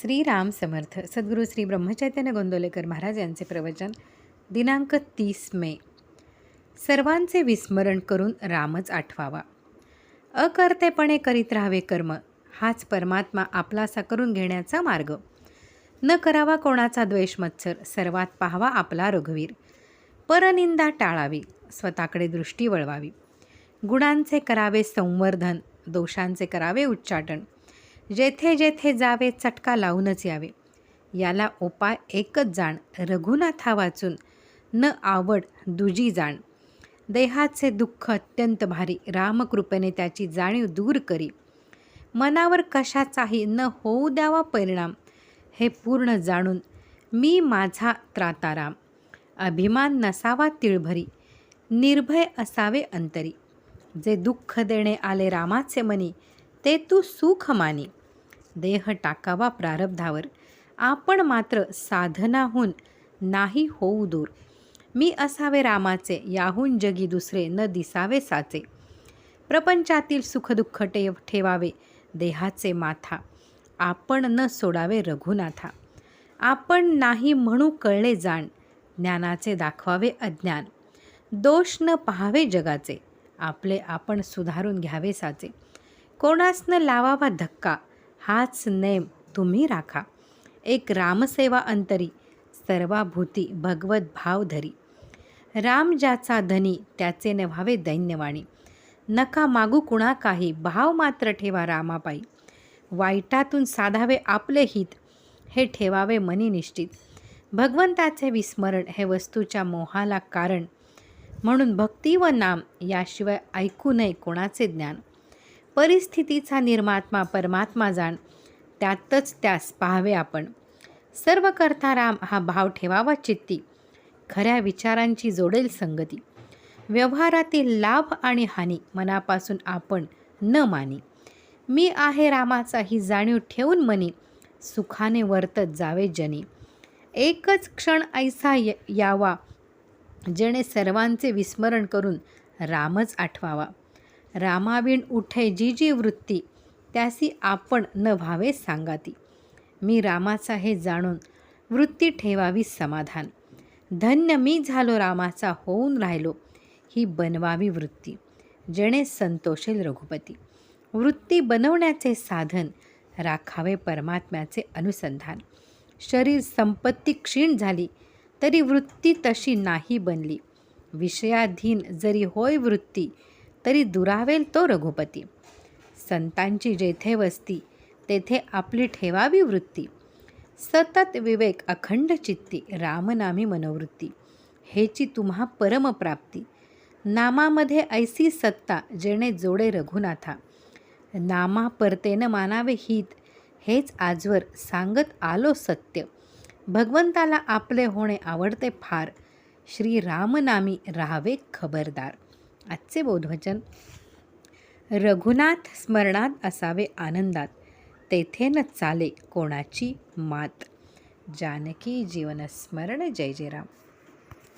श्रीराम समर्थ सद्गुरू श्री ब्रह्मचैतन्य गोंदोलेकर महाराज यांचे प्रवचन दिनांक तीस मे. सर्वांचे विस्मरण करून रामच आठवावा. अकर्तेपणे करीत राहावे कर्म हाच परमात्मा आपलासा करून घेण्याचा मार्ग. न करावा कोणाचा द्वेष मत्सर सर्वात पाहावा आपला रघुवीर. परनिंदा टाळावी स्वतःकडे दृष्टी वळवावी. गुणांचे करावे संवर्धन दोषांचे करावे उच्चाटन. जेथे जेथे जावे चटका लावूनच यावे. याला उपाय एकच जाण रघुनाथा वाचून न आवड दुजी जाण. देहाचे दुःख अत्यंत भारी रामकृपेने त्याची जाणीव दूर करी. मनावर कशाचाही न होऊ द्यावा परिणाम हे पूर्ण जाणून मी माझा त्राताराम. अभिमान नसावा तिळभरी निर्भय असावे अंतरी. जे दुःख देणे आले रामाचे मनी ते तू सुख मानी. देह टाकावा प्रारब्धावर. आपण मात्र साधनाहून नाही होऊ दूर. मी असावे रामाचे याहून जगी दुसरे न दिसावे साचे. प्रपंचातील सुखदुःख टेव ठेवावे देहाचे माथा. आपण न सोडावे रघुनाथा. आपण नाही म्हणू कळले जाण ज्ञानाचे दाखवावे अज्ञान. दोष न पाहावे जगाचे आपले आपण सुधारून घ्यावे साचे. कोणास न लावावा धक्का हाच नेम तुम्ही राखा. एक रामसेवा अंतरी सर्वाभूती भगवत भाव धरी. राम ज्याचा धनी त्याचे न व्हावे दैन्यवाणी. नका मागू कुणा काही भाव मात्र ठेवा रामापायी. वाईटातून साधावे आपले हित हे ठेवावे मनी निश्चित. भगवंताचे विस्मरण हे वस्तूच्या मोहाला कारण. म्हणून भक्ती व नाम याशिवाय ऐकू नये कोणाचे ज्ञान. परिस्थितीचा निर्मात्मा परमात्मा जाण त्यातच त्यास पाहावे आपण. सर्व करता राम हा भाव ठेवावा चित्ती खऱ्या विचारांची जोडेल संगती. व्यवहारातील लाभ आणि हानी मनापासून आपण न मानी. मी आहे रामाचा ही जाणीव ठेवून मनी सुखाने वर्तत जावे जनी. एकच क्षण ऐसा य यावा जेणे सर्वांचे विस्मरण करून रामच आठवावा. रामाविण उठे जी जी वृत्ती त्यासी आपण न व्हावे सांगाती. मी रामाचा हे जाणून वृत्ती ठेवावी समाधान. धन्य मी झालो रामाचा होऊन राहिलो ही बनवावी वृत्ती जेणे संतोषेल रघुपती. वृत्ती बनवण्याचे साधन राखावे परमात्म्याचे अनुसंधान. शरीर संपत्ती क्षीण झाली तरी वृत्ती तशी नाही बनली. विषयाधीन जरी होय वृत्ती तरी दुरावेल तो रघुपती. संतांची जेथे वस्ती तेथे आपली ठेवावी वृत्ती. सतत विवेक अखंड चित्ती रामनामी मनोवृत्ती. हेची तुम्हा परमप्राप्ती नामामध्ये ऐसी सत्ता जेणे जोडे रघुनाथा. नामा परतेन मानावे हित हेच आजवर सांगत आलो सत्य. भगवंताला आपले होणे आवडते फार. श्री रामनामी राहावे खबरदार. आजचे बोधवचन. रघुनाथ स्मरणात असावे आनंदात तेथे न चाले कोणाची मात. जानकी जीवनस्मरण जय जय राम